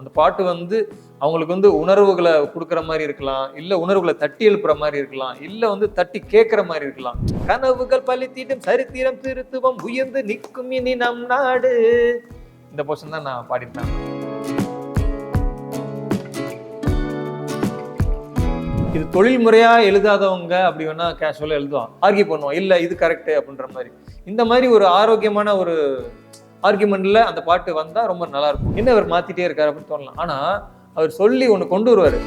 அந்த பாட்டு வந்து அவங்களுக்கு வந்து உணர்வுகளை கொடுக்குற மாதிரி இருக்கலாம் இல்லை உணர்வுகளை தட்டி எழுப்புற மாதிரி இருக்கலாம் இல்லை வந்து தட்டி கேட்குற மாதிரி இருக்கலாம். கனவுகள் பலித்தீட்டும் சரித்திரம் திருத்துவம் உயர்ந்து நிற்கும் இனி நம் நாடு. இந்த போர்ஷன் தான் நான் பாடிட்டேன் இது தொழில் முறையாக எழுதாதவங்க அப்படி வேணா கேஷுவலாக எழுதுவான் ஆர்கியூ பண்ணுவான் இல்லை இது கரெக்ட் அப்படின்ற மாதிரி. இந்த மாதிரி ஒரு ஆரோக்கியமான ஒரு ஆர்குமெண்ட்ல அந்த பாட்டு வந்தா ரொம்ப நல்லா இருக்கும் என்ன அவர் மாத்திட்டே இருக்காரு அப்படின்னு தோணலாம். ஆனா அவர் சொல்லி ஒண்ணு கொண்டு வருவாரு.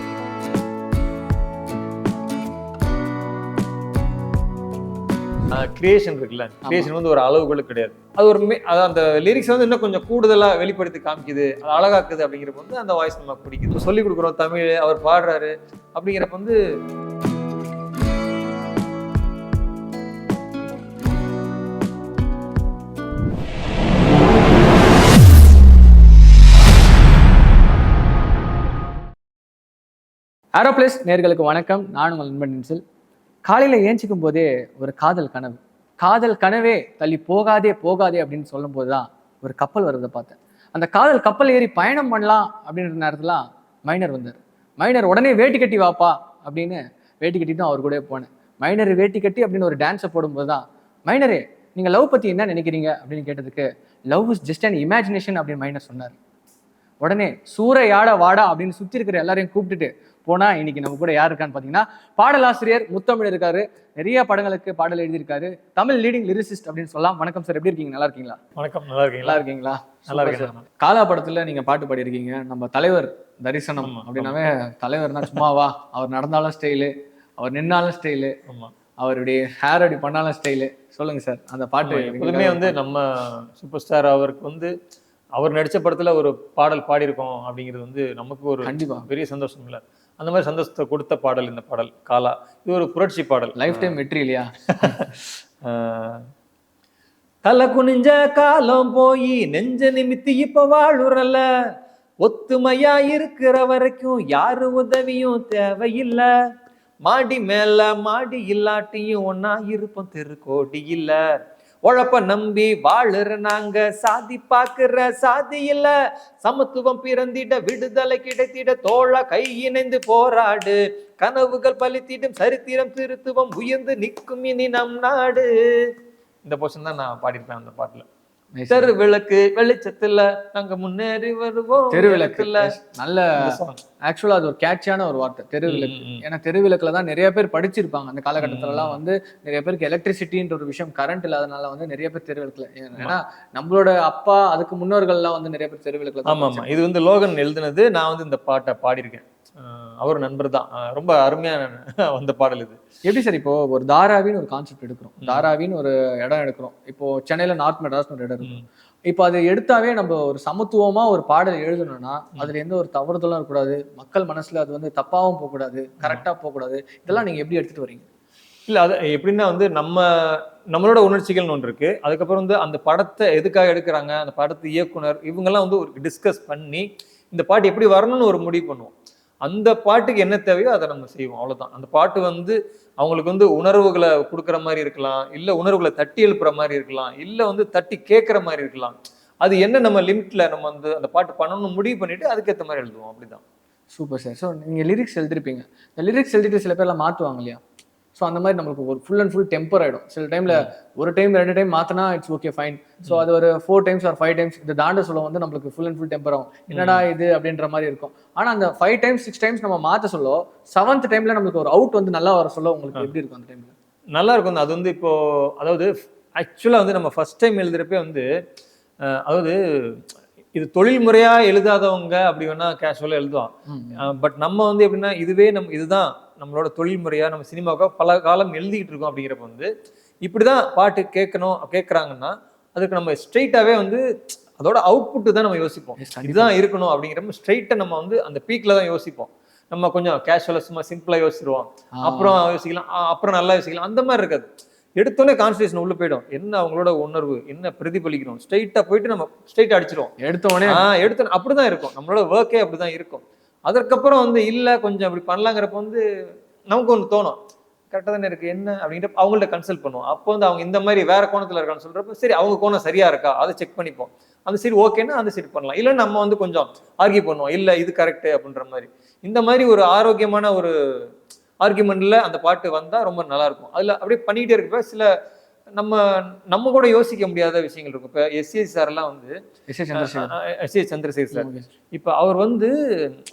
கிரியேஷன் இருக்குல்ல. கிரியேஷன் வந்து ஒரு அளவுகள் கிடையாது. அது ஒரு அது அந்த லிரிக்ஸ் வந்து இன்னும் கொஞ்சம் கூடுதலா வெளிப்படுத்தி காமிக்குது. அது அழகாக்குது அப்படிங்கிறப்ப வந்து அந்த வாய்ஸ் நமக்கு பிடிக்குது. சொல்லி கொடுக்குறோம் தமிழ் அவர் பாடுறாரு அப்படிங்கிறப்ப வந்து ஆரோப்ளஸ் நேர்களுக்கு வணக்கம். நான் உங்கள் நண்பன் நின்சல். காலையில் ஏஞ்சிக்கும் போதே ஒரு காதல் கனவு. காதல் கனவே தள்ளி போகாதே போகாதே அப்படின்னு சொல்லும்போது தான் ஒரு கப்பல் வருவதை பார்த்தேன். அந்த காதல் கப்பல் ஏறி பயணம் பண்ணலாம் அப்படின்ற நேரத்தில் மைனர் வந்தார். மைனர் உடனே வேட்டி கட்டி வாப்பா அப்படின்னு வேட்டி கட்டி தான் அவர் கூட போனேன். மைனர் வேட்டி கட்டி அப்படின்னு ஒரு டான்ஸை போடும்போது தான் மைனரே நீங்கள் லவ் பற்றி என்ன நினைக்கிறீங்க? அப்படின்னு கேட்டதுக்கு love is just and imagination அப்படின்னு மைனர் சொன்னார். உடனே சூறையாட வாடா அப்படின்னு சுற்றி இருக்கிற எல்லாரையும் கூப்பிட்டுட்டு போனா இன்னைக்கு நம்ம கூட யார் இருக்கான்னு பாத்தீங்கன்னா பாடலாசிரியர் முத்தமிழ் இருக்காரு. நிறைய படங்களுக்கு பாடல் எழுதியிருக்காரு. தமிழ் லீடிங் லிரிசிஸ்ட் அப்படின்னு சொல்லலாம். வணக்கம் சார் எப்படி இருக்கீங்க? நல்லா இருக்கீங்களா? வணக்கம். நல்லா இருக்கீங்களா? நல்லா இருக்கீங்களா? நல்லா இருக்கேன் sir. காலா படத்துல நீங்க பாட்டு பாடியிருக்கீங்க. நம்ம தலைவர் தரிசனம் அப்படின்னாவே தலைவர்னா சும்மாவா? அவர் நடந்தாலும் ஸ்டைலு அவர் நின்னாலும் ஸ்டைலு ஆமா. அவருடைய ஹேர் அப்படி பண்ணாலும் ஸ்டைலு சொல்லுங்க சார் அந்த பாட்டு எப்போதுமே வந்து நம்ம சூப்பர் ஸ்டார் அவருக்கு வந்து அவர் நடிச்ச படத்துல ஒரு பாடல் பாடியிருக்கோம் அப்படிங்கிறது வந்து நமக்கு ஒரு கண்டிப்பா. பெரிய சந்தோஷம் இல்ல. அந்த மாதிரி சந்தோஷத்தை கொடுத்த பாடல் இந்த பாடல் காலா இது ஒரு புரட்சி பாடல். லைஃப் டைம் வெற்றி இல்லையா? தலை குனிஞ்ச காலம் போய் நெஞ்ச நிமித்தி இப்ப வாழுறல ஒத்துமையா இருக்கிற வரைக்கும் யாரு உதவியும் தேவையில்ல. மாடி மேல மாடி இல்லாட்டியும் ஒன்னா இருப்போம் தெருக்கோடி இல்ல. உழப்ப நம்பி வாழுற நாங்க. சாதி பாக்குற சாதி இல்ல. சமத்துவம் பிறந்திட விடுதலை கிடைத்திட தோழ கை இணைந்து போராடு. கனவுகள் பலித்திடும் சரித்திரம் திருத்துவம் உயர்ந்து நிற்கும் இனி நம் நாடு. இந்த போர்ஷன் தான் நான் பாடியிருப்பேன் அந்த பாட்டுல. தெரு விளக்கு வெளிச்சத்துல நாங்க முன்னேறி வருவோம். தெருவிளக்கு. இல்ல. நல்ல ஆக்சுவலா அது ஒரு கேட்சியான ஒரு வார்த்தை. தெருவிளக்கு. ம், ம். ஏன்னா தெருவிளக்குல தான் நிறைய பேர் படிச்சிருப்பாங்க. அந்த காலகட்டத்துல எல்லாம் வந்து நிறைய பேருக்கு எலக்ட்ரிசிட்டின்ற ஒரு விஷயம் கரண்ட் இல்லாதனால வந்து நிறைய பேர் தெருவிளக்குல. ஏன்னா நம்மளோட அப்பா அதுக்கு முன்னோர்கள்லாம் வந்து நிறைய பேர் தெருவிளக்குல தான் ஆமா ஆமா இது வந்து லோகன் எழுதுனது. நான் வந்து இந்த பாட்டை பாடியிருக்கேன். அவர் நண்பர் தான். ரொம்ப அருமையான வந்த பாடல் இது. எப்படி சார் இப்போ ஒரு தாராவின்னு ஒரு கான்செப்ட் எடுக்கிறோம். தாராவின்னு ஒரு இடம் எடுக்கிறோம். இப்போ சென்னையில நார்த் மெட்ராஸ்னு ஒரு இடம் இருக்கு. இப்போ அதை எடுத்தாவே நம்ம ஒரு சமத்துவமா ஒரு பாடல் எழுதணும்னா அதுல எந்த ஒரு தவறுதலும் இருக்கக்கூடாது. மக்கள் மனசுல அது வந்து தப்பாவும் போகக்கூடாது கரெக்டா போகக்கூடாது. இதெல்லாம் நீங்க எப்படி எடுத்துட்டு வரீங்க? இல்ல அது எப்படின்னா வந்து நம்ம நம்மளோட உணர்ச்சிகள்னு ஒன்று இருக்கு. அதுக்கப்புறம் வந்து அந்த படத்தை எதுக்காக எடுக்கிறாங்க? அந்த படத்து இயக்குனர் இவங்கெல்லாம் வந்து ஒரு டிஸ்கஸ் பண்ணி இந்த பாட்டு எப்படி வரணும்னு ஒரு முடிவு பண்ணுவோம். அந்த பாட்டுக்கு என்ன தேவையோ அதை நம்ம செய்வோம் அவ்வளோதான் அந்த பாட்டு வந்து அவங்களுக்கு வந்து உணர்வுகளை கொடுக்குற மாதிரி இருக்கலாம் இல்லை உணர்வுகளை தட்டி எழுப்புற மாதிரி இருக்கலாம் இல்லை வந்து தட்டி கேட்குற மாதிரி இருக்கலாம். அது என்ன நம்ம லிமிட்ல நம்ம வந்து அந்த பாட்டு பண்ணணும்னு முடிவு பண்ணிட்டு அதுக்கேற்ற மாதிரி எழுதுவோம் அப்படிதான். Super sir. ஸோ நீங்கள் லிரிக்ஸ் எழுதிருப்பீங்க. இந்த லிரிக்ஸ் எழுதிட்டு சில பேர்லாம் மாற்றுவாங்க இல்லையா? ஸோ அந்த மாதிரி நம்மளுக்கு ஒரு ஃபுல் அண்ட் ஃபுல் டெம்பர் ஆகிடும் சில டைமில் ஒரு டைம் ரெண்டு டைம் மாற்றினா இட்ஸ் ஓகே ஃபைன் ஸோ அது ஒரு four times or five times இந்த தாண்ட சொல்ல வந்து நம்மளுக்கு ஃபுல் அண்ட் ஃபுல் டெம்பர் ஆகும். என்னடா இது அப்படின்ற மாதிரி இருக்கும். ஆனால் அந்த ஃபைவ் டைம்ஸ் சிக்ஸ் டைம்ஸ் நம்ம மாற்ற சொல்ல செவன்த் டைமில் நம்மளுக்கு ஒரு அவுட் வந்து நல்லா வர சொல்ல உங்களுக்கு எப்படி இருக்கும் அந்த டைமில் நல்லா இருக்கும். அது வந்து இப்போ அதாவது ஆக்சுவலாக வந்து நம்ம ஃபர்ஸ்ட் டைம் எழுதுறப்பே வந்து அதாவது இது தொழில் முறையா எழுதாதவங்க அப்படி வேணா கேஷுவலாக எழுதுவான் பட் நம்ம வந்து எப்படின்னா இதுவே நம்ம இதுதான். நம்மளோட தொழில் முறையா நம்ம சினிமாவுக்காக பல காலம் எழுதிக்கிட்டு இருக்கோம் அப்படிங்கிறப்ப வந்து இப்படிதான் பாட்டு கேட்கணும் கேட்குறாங்கன்னா அதுக்கு நம்ம ஸ்ட்ரெயிட்டாவே வந்து அதோட அவுட்புட் தான் நம்ம யோசிப்போம். இதுதான் இருக்கணும் அப்படிங்கிறப்ப ஸ்ட்ரெயிட்டா நம்ம வந்து அந்த பீக்ல தான் யோசிப்போம். நம்ம கொஞ்சம் கேஷுவலாக சும்மா சிம்பிளா யோசிச்சிருவோம். அப்புறம் யோசிக்கலாம். அப்புறம் நல்லா யோசிக்கலாம். அந்த மாதிரி இருக்காது. எடுத்தோடனே கான்சன்ட்ரேஷன் உள்ள போயிடும். என்ன அவங்களோட உணர்வு? என்ன பிரதிபலிக்கணும்? ஸ்ட்ரைட்டா போயிட்டு நம்ம ஸ்ட்ரைட் அடிச்சிருவோம். எடுத்த உடனே ஆ எடுத்த அப்படிதான் இருக்கும். நம்மளோட ஒர்க்கே அப்படிதான் இருக்கும். அதற்கப்புறம் வந்து இல்லை கொஞ்சம் அப்படி பண்ணலாங்கிறப்ப வந்து நமக்கு ஒன்று தோணும். கரெக்டாக தானே இருக்குது என்ன? அப்படின்ட்டு அவங்கள்ட்ட கன்சல்ட் பண்ணுவோம். அப்போ வந்து அவங்க இந்த மாதிரி வேற கோணத்தில் இருக்கான்னு சொல்கிறப்ப சரி அவங்க கோணம் சரியா இருக்கா? அதை செக் பண்ணிப்போம். அந்த சைடு ஓகேன்னா அந்த சைடு பண்ணலாம். இல்லை நம்ம வந்து கொஞ்சம் ஆர்கியூ பண்ணுவோம். இல்லை இது கரெக்டு அப்படின்ற மாதிரி. இந்த மாதிரி ஒரு ஆரோக்கியமான ஒரு ஆர்கியூமெண்ட்டில் அந்த பாட்டு வந்தால் ரொம்ப நல்லாயிருக்கும் அதில் அப்படியே பண்ணிக்கிட்டே இருக்கப்ப சில நம்ம நம்ம கூட யோசிக்க முடியாத விஷயங்கள் இருக்கும். இப்போ எஸ்சி சார்லாம் வந்து எஸ். ஏ. சந்திரசேகர். சார். இப்போ அவர் வந்து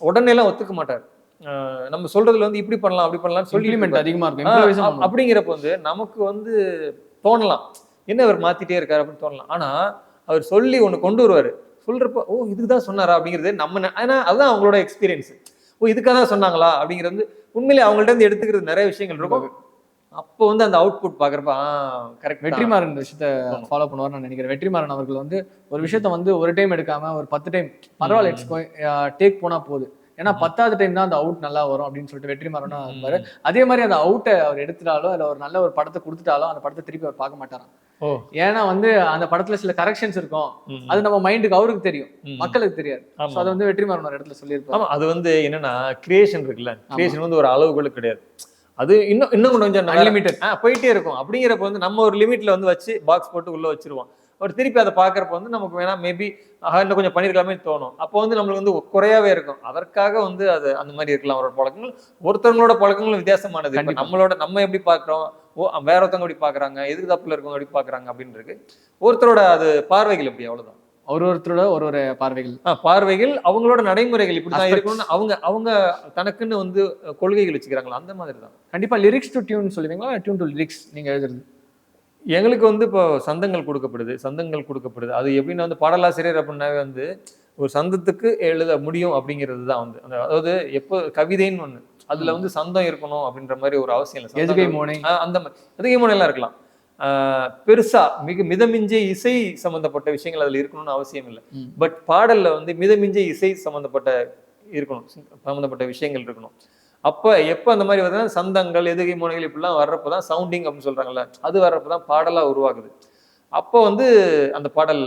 உடனே எல்லாம் ஒத்துக்க மாட்டார். நம்ம சொல்றதுல வந்து இப்படி பண்ணலாம் அப்படி பண்ணலாம்னு சொல்லி அதிகமா இருக்கும். அப்படிங்கிறப்ப வந்து நமக்கு வந்து தோணலாம். என்ன அவர் மாத்திட்டே இருக்காரு அப்படின்னு தோணலாம். ஆனா அவர் சொல்லி ஒண்ணு கொண்டு வருவாரு. சொல்றப்ப ஓ இதுக்கு தான் சொன்னாரா? அப்படிங்கிறது நம்ம ஏன்னா அதுதான் அவங்களோட எக்ஸ்பீரியன்ஸ் ஓ இதுக்காக தான் சொன்னாங்களா? அப்படிங்கிறது உண்மையிலே அவங்கள்ட்ட இருந்து எடுத்துக்கிறது நிறைய விஷயங்கள் இருக்கும். அப்போ வந்து அந்த அவுட்புட் பாக்குறப்ப ஆ கரெக்ட் வெற்றிமாறன் விஷயத்த ஃபாலோ பண்ணுவார் நான் நினைக்கிறேன். வெற்றிமாறன் அவர்கள் வந்து ஒரு விஷயத்த வந்து ஒரு டைம் எடுக்காம ஒரு பத்து டைம் பரவாயில்ல டேக் போனா போகுது ஏன்னா பத்தாவது டைம் தான் அந்த அவுட் நல்லா வரும் அப்படின்னு சொல்லிட்டு வெற்றிமாறனா இருப்பாரு. அதே மாதிரி அந்த அவுட்டை அவர் எடுத்துட்டாலோ இல்ல ஒரு நல்ல ஒரு படத்தை கொடுத்துட்டாலோ அந்த படத்தை திருப்பி அவர் பார்க்க மாட்டாராம். ஏன்னா வந்து அந்த படத்துல சில கரெக்ஷன்ஸ் இருக்கும். அது நம்ம மைண்டுக்கு அவருக்கு தெரியும். மக்களுக்கு தெரியாது. அதை வந்து வெற்றிமாறன் ஒரு இடத்துல சொல்லியிருப்பாரு. ஆமா அது வந்து என்னன்னா கிரியேஷன் இருக்குல்ல. கிரியேஷன் வந்து ஒரு அளவுகள் கிடையாது. அது இன்னும் இன்னும் கொஞ்சம் Unlimited. ஆ, போயிட்டே இருக்கும். அப்படிங்கிறப்ப வந்து நம்ம ஒரு லிமிட்ல வந்து வச்சு பாக்ஸ் போட்டு உள்ள வச்சிருவோம். ஒரு திருப்பி அதை பார்க்கறப்ப வந்து நமக்கு வேணா மேபி இன்னும் கொஞ்சம் பண்ணிருக்கலாமே தோணும். அப்போ வந்து நம்மளுக்கு வந்து குறையாவே இருக்கும். அதற்காக வந்து அது அந்த மாதிரி இருக்கலாம். அவரோட பழக்கங்கள் ஒருத்தவங்களோட பழக்கங்களும் வித்தியாசமானது. நம்மளோட நம்ம எப்படி பார்க்கறோம்? ஓ வேற ஒருத்தவங்க எப்படி பார்க்கறாங்க? எதிர் தப்புல இருக்கவங்க எப்படி பார்க்கறாங்க? அப்படின்னு இருக்கு ஒருத்தரோட அது பார்வைகள் எப்படி? அவ்வளவுதான். ஒரு ஒருத்தரோட ஒரு ஒரு பார்வைகள். பார்வைகள் அவங்களோட நடைமுறைகள் இப்படிதான். இருக்கணும்னு அவங்க அவங்க தனக்குன்னு வந்து கொள்கைகள் வச்சுக்கிறாங்களா? அந்த மாதிரி தான் கண்டிப்பா லிரிக்ஸ் டு டியூன் சொல்லுவீங்களா? டியூன் டு லிரிக்ஸ் நீங்க எழுதுறது? எங்களுக்கு வந்து இப்போ சந்தங்கள் கொடுக்கப்படுது சந்தங்கள் கொடுக்கப்படுது. அது எப்படின்னா வந்து பாடலாசிரியர் அப்படின்னாவே வந்து ஒரு சந்தத்துக்கு எழுத முடியும் அப்படிங்கிறது தான் வந்து அதாவது எப்போ கவிதைன்னு ஒண்ணு. அதுல வந்து சந்தம் இருக்கணும் அப்படின்ற மாதிரி ஒரு அவசியம் இல்லை. எதுகை மோனை. அந்த மாதிரி எதுகை முனையெல்லாம் இருக்கலாம். பெருசா மிக மிதமிஞ்சிய இசை சம்பந்தப்பட்ட விஷயங்கள் அதுல இருக்கணும்னு அவசியம் இல்லை. பட் பாடல்ல வந்து மிதமிஞ்சிய இசை சம்பந்தப்பட்ட இருக்கணும். சம்பந்தப்பட்ட விஷயங்கள் இருக்கணும். அப்ப எப்ப அந்த மாதிரி வருதுன்னா சந்தங்கள் எதுகை முனைகள் இப்படிலாம் வர்றப்பதான் சவுண்டிங் அப்படின்னு சொல்றாங்கல்ல. அது வர்றப்பதான் பாடலா உருவாகுது. அப்போ வந்து அந்த பாடல்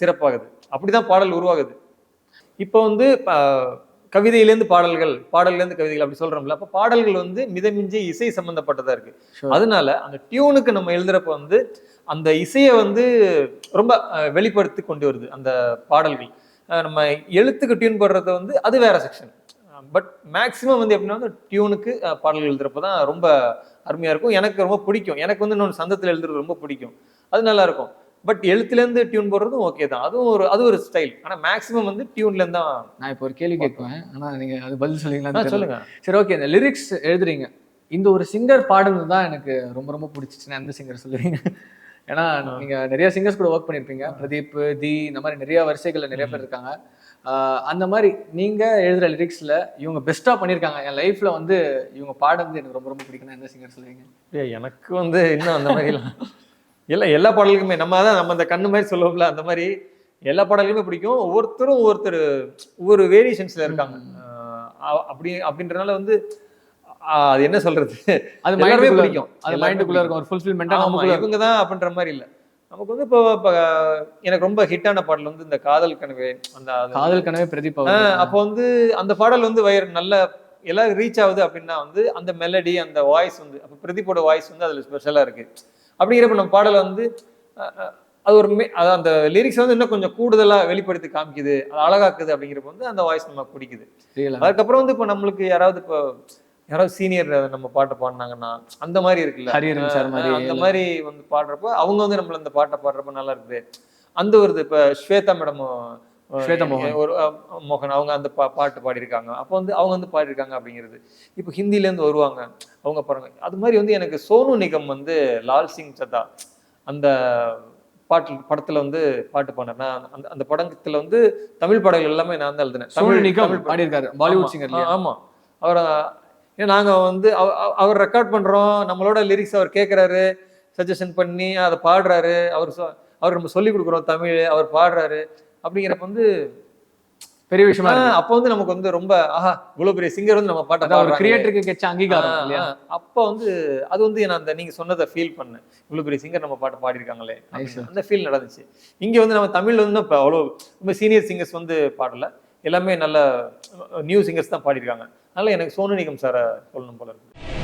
சிறப்பாகுது. அப்படிதான் பாடல் உருவாகுது. இப்போ வந்து கவிதையிலேருந்து பாடல்கள் பாடல்லேருந்து கவிதைகள் அப்படி சொல்றோம்ல அப்போ பாடல்கள் வந்து மிதமிஞ்சி இசை சம்பந்தப்பட்டதா இருக்கு. அதனால அந்த டியூனுக்கு நம்ம எழுதுறப்ப வந்து அந்த இசையை வந்து ரொம்ப வெளிப்படுத்தி கொண்டு வருது அந்த பாடல்கள். நம்ம எழுத்துக்கு டியூன் போடுறது வந்து அது வேற செக்ஷன். பட் மேக்ஸிமம் வந்து எப்படின்னா வந்து டியூனுக்கு பாடல்கள் எழுதுறப்ப தான் ரொம்ப அருமையா இருக்கும். எனக்கு ரொம்ப பிடிக்கும். எனக்கு வந்து இன்னொன்று சந்தத்தில் எழுதுறது ரொம்ப பிடிக்கும். அது நல்லா இருக்கும். பட் எழுத்துலேருந்து டியூன் போடுறதும் ஓகே தான். அதுவும் ஒரு அது ஒரு ஸ்டைல் ஆனா மேக்ஸிமம் வந்து டியூன்லேருந்து தான் நான் இப்போ ஒரு கேள்வி கேட்குவேன் ஆனா நீங்க அது பதில் ஆ, சொல்லுவீங்களா சொல்லுங்க. சரி ஓகே இந்த லிரிக்ஸ் எழுதுறீங்க. இந்த ஒரு சிங்கர் பாடுனது தான் எனக்கு ரொம்ப ரொம்ப பிடிச்சிச்சுன்னா எந்த சிங்கர் சொல்லுவீங்க? ஏன்னா நீங்க நிறைய சிங்கர்ஸ் கூட ஒர்க் பண்ணியிருப்பீங்க பிரதீப் தி இந்த மாதிரி நிறைய வரிசைகள்ல நிறைய பேர் இருக்காங்க. அந்த மாதிரி நீங்க எழுதுற லிரிக்ஸ்ல இவங்க பெஸ்டா பண்ணியிருக்காங்க என் லைஃப்ல வந்து இவங்க பாடுறது எனக்கு ரொம்ப ரொம்ப பிடிக்கும்னா எந்த சிங்கர் சொல்லுவீங்க? எனக்கு வந்து இன்னும் அந்த மாதிரிலாம் எல்லா எல்லா பாடல்களுமே நம்ம தான் நம்ம அந்த கண்ணு மாதிரி சொல்லுவோம்ல அந்த மாதிரி எல்லா பாடல்களுமே பிடிக்கும். ஒவ்வொருத்தரும் ஒவ்வொருத்தர் ஒவ்வொரு வேரியேஷன்ஸ்ல இருக்காங்க. அப்படி அப்படின்றனால வந்து அது என்ன சொல்றது? அது மைண்டுக்குள்ள பிடிக்கும். அது மைண்டுக்குள்ள இருக்கும். ஒரு ஃபுல்ஃபில்மெண்டா ஆமா நமக்குள்ள இவங்க தான் அப்படின்ற மாதிரி இல்ல. நமக்கு வந்து இப்போ இப்போ எனக்கு ரொம்ப ஹிட்டான பாடல் வந்து இந்த காதல் கனவே அந்த காதல் கனவே பிரதீப் அப்போ வந்து அந்த பாடல் வந்து வயர் நல்ல எல்லாரும் ரீச் ஆகுது அப்படின்னா வந்து அந்த மெலடி அந்த வாய்ஸ் வந்து அப்போ பிரதீப்போட வாய்ஸ் வந்து அதுல ஸ்பெஷலா இருக்கு. அப்படிங்கிறப்ப நம்ம பாடலை வந்து அது ஒரு மே- அது அந்த லிரிக்ஸ் வந்து இன்னும் கொஞ்சம் கூடுதலா வெளிப்படுத்தி காமிக்குது அது அழகாக்குது அப்படிங்கிறப்ப வந்து அந்த வாய்ஸ் நமக்கு பிடிக்குது அதுக்கப்புறம் வந்து இப்போ நம்மளுக்கு யாராவது இப்போ யாராவது சீனியர் நம்ம பாட்டு பாடினாங்கன்னா அந்த மாதிரி இருக்குல்ல. சார் மாதிரி அந்த மாதிரி வந்து பாடுறப்ப அவங்க வந்து நம்மள அந்த பாட்டை பாடுறப்ப நல்லா இருக்குது. அந்த ஒரு இது இப்போ ஸ்வேதா மேடம் ஸ்வேதா மோகன். ஒரு மோகன் அவங்க அந்த பா பாட்டு பாடியிருக்காங்க. அப்போ வந்து அவங்க வந்து பாடியிருக்காங்க அப்படிங்கிறது. இப்போ ஹிந்திலேருந்து வருவாங்க. அவங்க பாருங்க. அது மாதிரி வந்து எனக்கு சோனு நிகம் வந்து லால் சிங் சத்தா அந்த பாட்டு படத்துல வந்து பாட்டு நான் அந்த அந்த படத்துல வந்து தமிழ் பாடல்கள் எல்லாமே நான் தான் எழுதினேன். தமிழ் நிகம் பாடியிருக்காரு. பாலிவுட். சிங்கர் ஆமா. அவரை ஏன்னா நாங்க வந்து அவ- அவ- அவர் ரெக்கார்ட் பண்றோம். நம்மளோட லிரிக்ஸ் அவர் கேட்குறாரு சஜஷன் பண்ணி அதை பாடுறாரு. அவர் அவர் நம்ம சொல்லி கொடுக்குறோம் தமிழ் அவர் பாடுறாரு. அப்படிங்கிறப்ப வந்து பெரிய விஷயமா அப்போ வந்து நமக்கு வந்து ரொம்ப ஆஹா இவ்வளவு பெரிய சிங்கர் வந்து நம்ம பாட்டை ஒரு. கிரியேட்டருக்கு கிடைச்ச அங்கீகாரம் இல்லையா. அப்ப வந்து அது வந்து நான் அந்த நீங்க சொன்னதை ஃபீல் பண்ணேன். இவ்வளவு பெரிய சிங்கர் நம்ம பாட்டு பாடியிருக்காங்களே அப்படின்னு. அந்த ஃபீல் நடந்துச்சு. இங்க வந்து நம்ம தமிழ்ல வந்து இப்போ அவ்வளோ ரொம்ப சீனியர் சிங்கர்ஸ் வந்து பாடல. எல்லாமே நல்ல நியூ சிங்கர்ஸ் தான் பாடியிருக்காங்க. அதனால எனக்கு சோனு நிகம் சாரை சொல்லணும் போல இருக்கு.